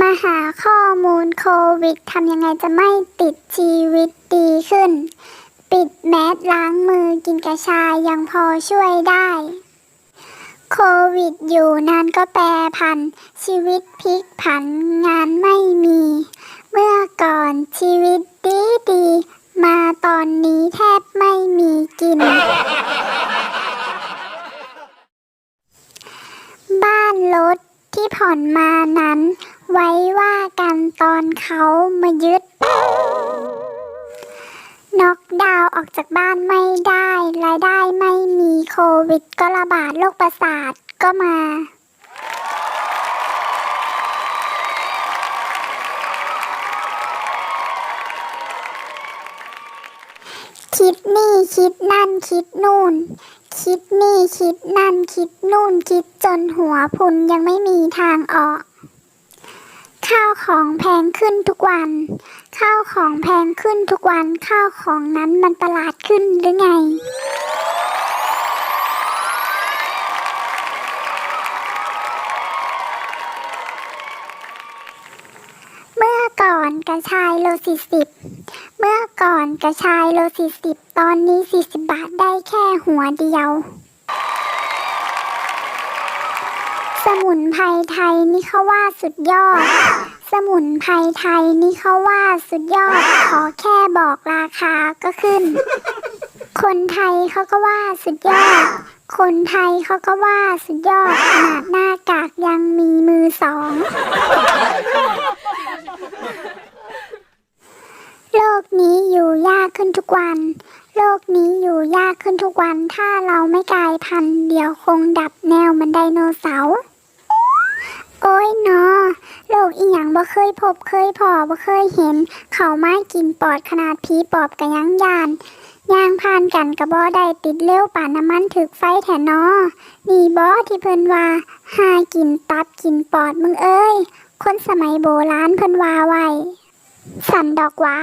มาหาข้อมูลโควิดทำยังไงจะไม่ติดชีวิตดีขึ้น ปิดแมสล้างมือกินกระชายยังพอช่วยได้ โควิดอยู่นานก็แปรพัน ชีวิตพลิกผันงานไม่มี เมื่อก่อนชีวิตดีดี มาตอนนี้แทบไม่มีกิน บ้านรถที่ ผ่อนมานั้น ไว้ว่ากันตอนเขามายึด น็อกดาวออกจากบ้านไม่ได้ รายได้ไม่มีโควิดก็ระบาดโรคประสาทก็มา คิดนี่คิดนั่นคิดนู่น คิดนี่คิดนั่นคิดนู่น คิดจนหัวพุนยังไม่มีทางออก ข้าวของแพงขึ้นทุกวัน ข้าวของแพงขึ้นทุกวัน ข้าวของนั้นมันประหลาดขึ้นหรือไงเมื่อก่อนกระชายโลสี่สิบ เมื่อก่อนกระชายโลสี่สิบตอนนี้สี่สิบบาทได้แค่หัวเดียว สมุนไพรไทยนี่เขาว่าสุดยอด สมุนไพรไทยนี่เขาว่าสุดยอด ขอแค่บอกราคาก็ขึ้น คนไทยเขาก็ว่าสุดยอด คนไทยเขาก็ว่าสุดยอดขนาดหน้ากากยังมีมือสอง โลก นี้อยู่ยากขึ้นทุกวัน โลกนี้อยู่ยากขึ้นทุกวัน ถ้าเราไม่กลายพันธุ์เดี๋ยวคงดับแนวมันไดโนเสาร์โอ้ยนาะโลกอีหยังบ่เคยพบเคยพอบ่เคยเห็น เขาไม้กินปอดขนาดผีปอบกะยังยานย่างผ่านกันกระบ่ได้ติดเร็วป่านน้ำมันถึกไฟแถนอนี่บ่ที่เพิ่นว่าหากินตับกินปอดมึงเอ้ย คนสมัยโบราณเพิ่นว่าไว้สันดอกว่า